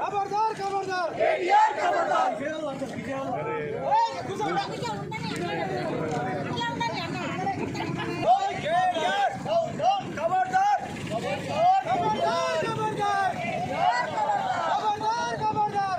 খবরদার খবরদার খবরদার খবরদার খবরদার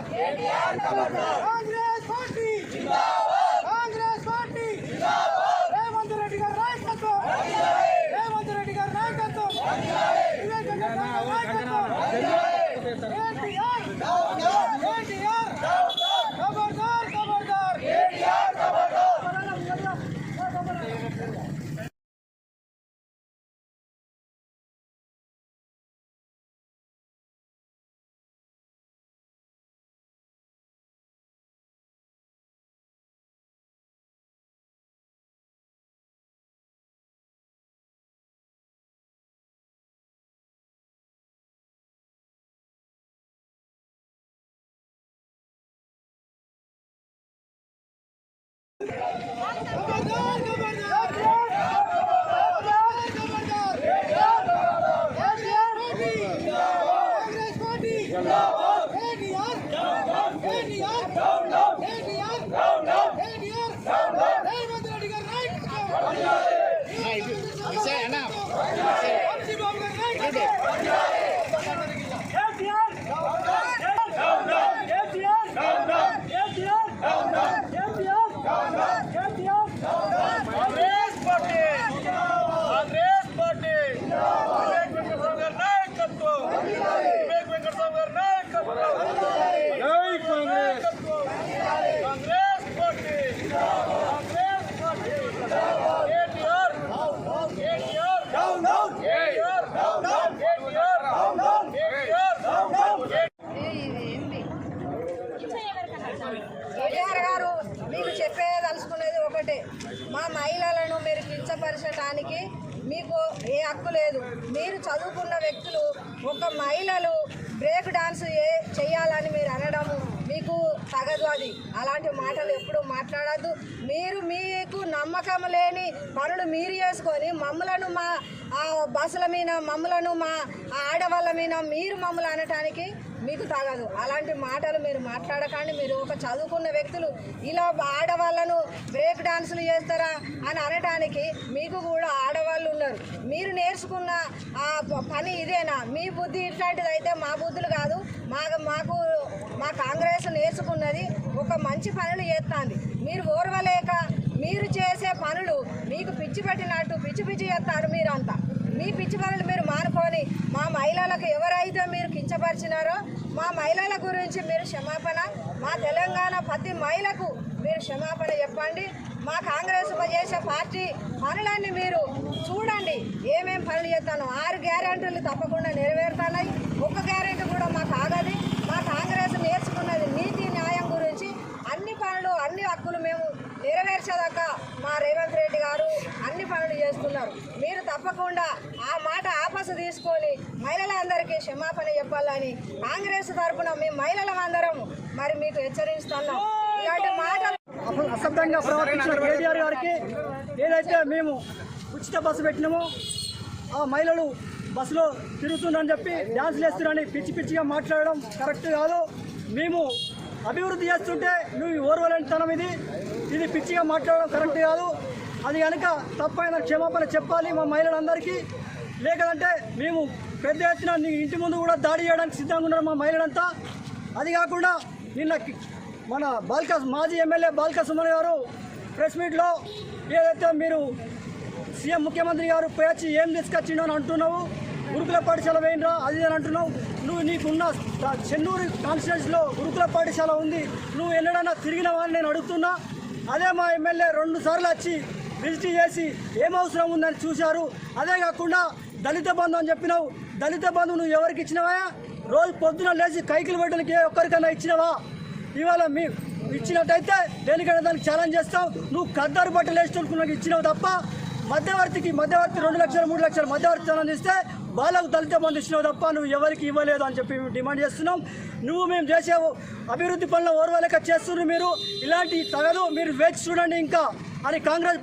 ਜਿੰਦਾਬਾਦ మా మహిళలను మీరు కించపరచడానికి మీకు ఏ హక్కు లేదు. మీరు చదువుకున్న వ్యక్తులు ఒక మహిళలు బ్రేక్ డాన్స్ ఏ చేయాలని మీరు అనడము మీకు తగదు అది. అలాంటి మాటలు ఎప్పుడు మాట్లాడద్దు. మీరు మీకు నమ్మకం లేని పనులు మీరు చేసుకొని మమ్మలను మా ఆ బస్సుల మీద మమ్మలను మా ఆడవాళ్ళ మీద మీరు మమ్మల్ని అనటానికి మీకు తగదు. అలాంటి మాటలు మీరు మాట్లాడకండి. మీరు ఒక చదువుకున్న వ్యక్తులు ఇలా ఆడవాళ్ళను బ్రేక్ డాన్సులు చేస్తారా అని అనటానికి మీకు కూడా ఆడవాళ్ళు ఉన్నారు. మీరు నేర్చుకున్న ఆ ప- పని ఇదేనా? మీ బుద్ధి ఇట్లాంటిది అయితే మా బుద్ధులు కాదు. మా మాకు మా కాంగ్రెస్ నేర్చుకున్నది ఒక మంచి పనులు చేస్తుంది. మీరు ఓర్వలేక మీరు చేసే పనులు మీకు పిచ్చి పెట్టినట్టు పిచ్చి పిచ్చి చేస్తారు మీరంతా. మీ పిచ్చి పనులు మీరు మానుకొని మా మహిళలకు ఎవరైతే మీరు కించపరిచినారో మా మహిళల గురించి మీరు క్షమాపణ మా తెలంగాణ ప్రతి మహిళకు మీరు క్షమాపణ చెప్పండి. మా కాంగ్రెస్ చేసే పార్టీ పనులన్నీ మీరు చూడండి. ఏమేం పనులు చేస్తాను ఆరు గ్యారెంటీలు తప్పకుండా నెరవేరుతున్నాయి. ఒక్క గ్యారెంటీ కూడా మాకు ఆగది. మా కాంగ్రెస్ నేర్చుకున్నది నీతి న్యాయం గురించి అన్ని పనులు అన్ని హక్కులు మేము నెరవేర్చేదాకా మా రేవంత్ రెడ్డి గారు అన్ని పనులు చేస్తున్నారు. మీరు తప్పకుండా మాట ఆపసు తీసుకొని మహిళలందరికీ క్షమాపణ చెప్పాలని కాంగ్రెస్ తరఫున మేము మహిళలం అందరం మరి మీకు హెచ్చరిస్తున్నాం. ఇలాంటి మాటలు అసలు అసభ్యంగా ప్రవర్తించిన కేటీఆర్ గారికి ఏదైతే మేము ఉచిత బస్సు పెట్టినామో ఆ మహిళలు బస్సులో తిరుగుతుందని చెప్పి డ్యాన్సులు వేస్తున్నారని పిచ్చి పిచ్చిగా మాట్లాడడం కరెక్ట్ కాదు. మేము అభివృద్ధి చేస్తుంటే నువ్వు ఓర్వలేనితనం ఇది. ఇది పిచ్చిగా మాట్లాడడం కరెక్ట్ కాదు. అది కనుక తప్పైన క్షమాపణ చెప్పాలి మా మహిళలందరికీ. లేకదంటే మేము పెద్ద ఎత్తున నీ ఇంటి ముందు కూడా దాడి చేయడానికి సిద్ధంగా ఉన్నారు మా మహిళలంతా. అది కాకుండా నిన్న మన బాల్క మాజీ ఎమ్మెల్యే బాల్క సుమన్ గారు ప్రెస్ మీట్లో ఏదైతే మీరు సీఎం ముఖ్యమంత్రి గారు పేర్చి ఏం తీసుకొచ్చిండో అని అంటున్నావు గురుకుల పాఠశాల వేయండిరా అది అని అంటున్నావు. నువ్వు నీకున్న చెన్నూరు కాన్స్టిట్యూన్సీలో గురుకుల పాఠశాల ఉంది నువ్వు ఎన్నడన్నా తిరిగినవా అని నేను అడుగుతున్నా. అదే మా ఎమ్మెల్యే రెండు సార్లు వచ్చి విజిట్ చేసి ఏం అవసరం ఉందని చూశారు. అదే కాకుండా దళిత బంధు అని చెప్పినావు. దళిత బంధు నువ్వు ఎవరికి ఇచ్చినవా? రోజు పొద్దున లేచి కైకిలు పెట్టడానికి ఏ ఒక్కరికైనా ఇచ్చినవా? ఇవాళ మీ ఇచ్చినట్టయితే దేనికైనా దానికి ఛాలెంజ్ చేస్తావు. నువ్వు కద్దరు బట్టలు వేసుకున్నాక ఇచ్చినావు తప్ప మధ్యవర్తికి మధ్యవర్తి రెండు లక్షలు మూడు లక్షలు మధ్యవర్తి ఛాలెంజ్ ఇస్తే వాళ్ళకు దళిత బంధు ఇచ్చినావు తప్ప నువ్వు ఎవరికి ఇవ్వలేదు అని చెప్పి మేము డిమాండ్ చేస్తున్నాం. నువ్వు మేము చేసే అభివృద్ధి పనులు ఓర్వలేక చేస్తున్నారు మీరు. ఇలాంటి తగదు మీరు వేచి చూడండి ఇంకా. అని కాంగ్రెస్